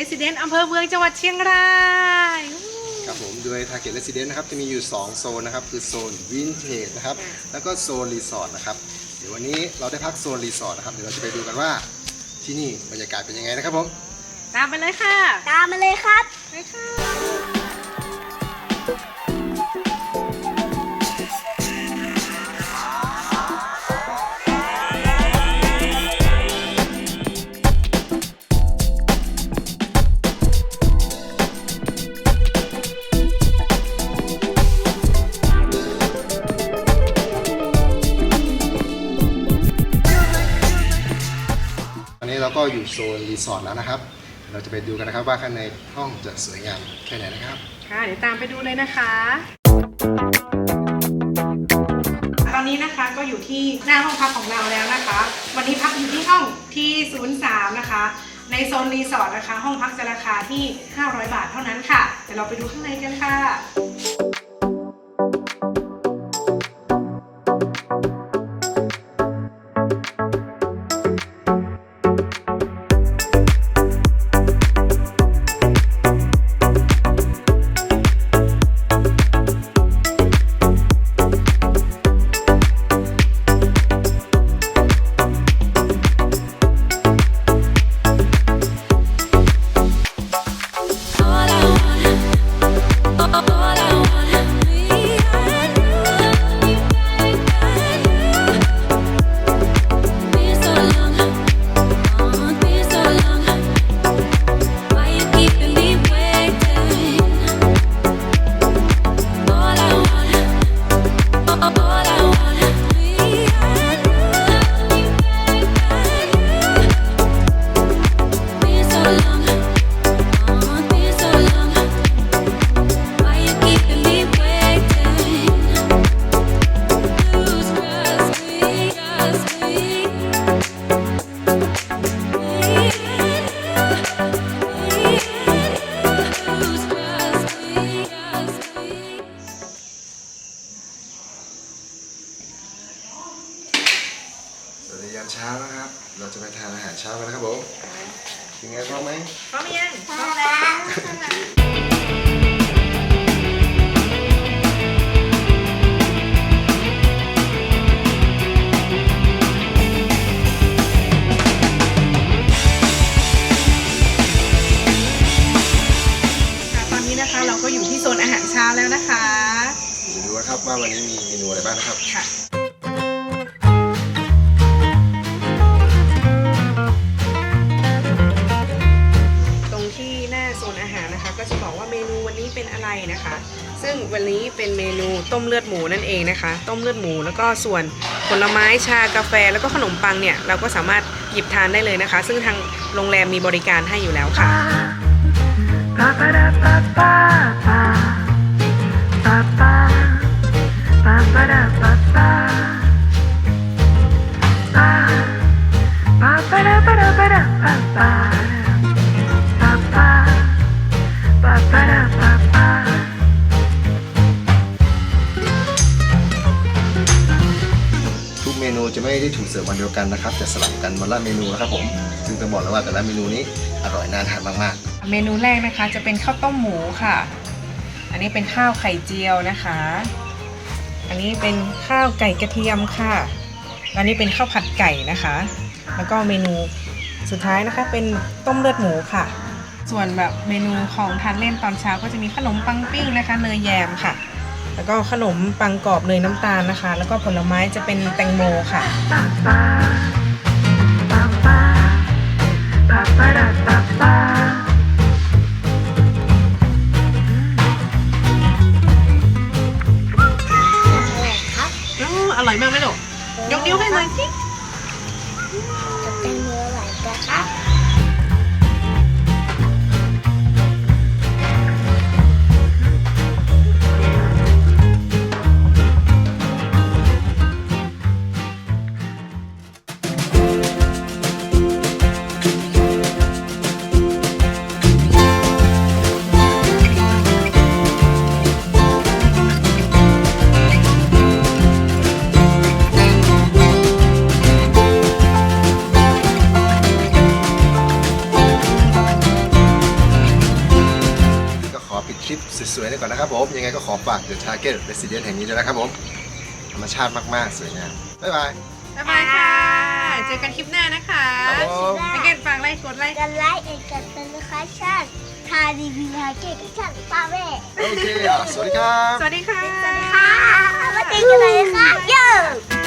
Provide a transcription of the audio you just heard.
Residence อำเภอเมืองจังหวัดเชียงรายครับผมโดย Target Residence นะครับจะมีอยู่ 2 โซนนะครับคือโซนวินเทจนะครับแล้วก็โซนรีสอร์ทนะครับเดี๋ยววันนี้เราได้พักโซนรีสอร์ทนะครับเดี๋ยวเราจะไปดูกันว่าที่นี่บรรยากาศเป็นยังไงนะครับผมตามไปเลยค่ะ ตามมาเลยครับ ไปค่ะ นี้เราก็อยู่โซนรีสอร์ทแล้วนะครับ เราจะไปดูกันนะครับว่าข้างในห้องจะสวยงามแค่ไหนนะครับ ค่ะเดี๋ยวตามไปดูเลยนะคะ ตอนนี้นะคะก็อยู่ที่หน้าห้องพักของเราแล้วนะคะ วันนี้พักอยู่ที่ห้องที่ 03 นะคะ ในโซนรีสอร์ทนะคะ ห้องพักจะราคาที่ 500 บาทเท่านั้นค่ะเดี๋ยวเราไปดูข้างในกันค่ะ สวัสดียามเช้านะครับ เราจะไปทานอาหารเช้ากันนะครับผมเป็นไงพร้อมไหมพร้อมยังพร้อมแล้วค่ะตอนนี้นะคะเราก็อยู่ที่โซนอาหารเช้าแล้วนะคะเดี๋ยวดูนะครับว่าวันนี้มีเมนูอะไรบ้างนะครับค่ะ ซึ่งวันนี้เป็นเมนูต้มเลือดหมูนั่นเองนะคะ ต้มเลือดหมูแล้วก็ส่วนผลไม้ชากาแฟแล้วก็ขนมปังเนี่ยเราก็สามารถหยิบทานได้เลยนะคะ ซึ่งทางโรงแรมมีบริการให้อยู่แล้วค่ะทุ ไม่ได้ถูกเสิร์ฟวันเดียวกันนะครับจะสลับกันวันละเมนูนะครับผมซึ่งต้องบอกเลยว่าแต่ละเมนูนี้อร่อยน่าทานมากๆ เมนูแรกนะคะจะเป็นข้าวต้มหมูค่ะ อันนี้เป็นข้าวไข่เจียวนะคะ อันนี้เป็นข้าวไก่กระเทียมค่ะอันนี้เป็นข้าวผัดไก่นะคะ แล้วก็เมนูสุดท้ายนะคะเป็นต้มเลือดหมูค่ะ ส่วนแบบเมนูของทานเล่นตอนเช้าก็จะมีขนมปังปิ้งนะคะเนยแยมค่ะ แล้วก็ขนมปังกรอบเนยน้ำตาลนะคะ แล้วก็ผลไม้จะเป็นแตงโมค่ะครับอออร่อยมากไหมลูกยกนิ้วให้หน่อยสิกับแตงโมอร่อยกันครับ ลิปสวยๆได้ก่อนนะครับผม ยังไงก็ขอฝาก The Target Resident แห่งนี้ด้วยนะครับผม ธรรมชาติมากๆ สวยงาม บ๊ายบาย บ๊ายบายค่ะ เจอกันคลิปหน้านะคะครับผม ไม่เกตฝากไลค์กดไลค์ กันไลค์เอกกันเป็นนะคะชาติทาดีวีฮาเกตที่ฉันป้าแม่โอเคอะสวัสดีครับ สวัสดีค่ะ สวัสดีค่ะ มาตีกันเลยค่ะเยอะ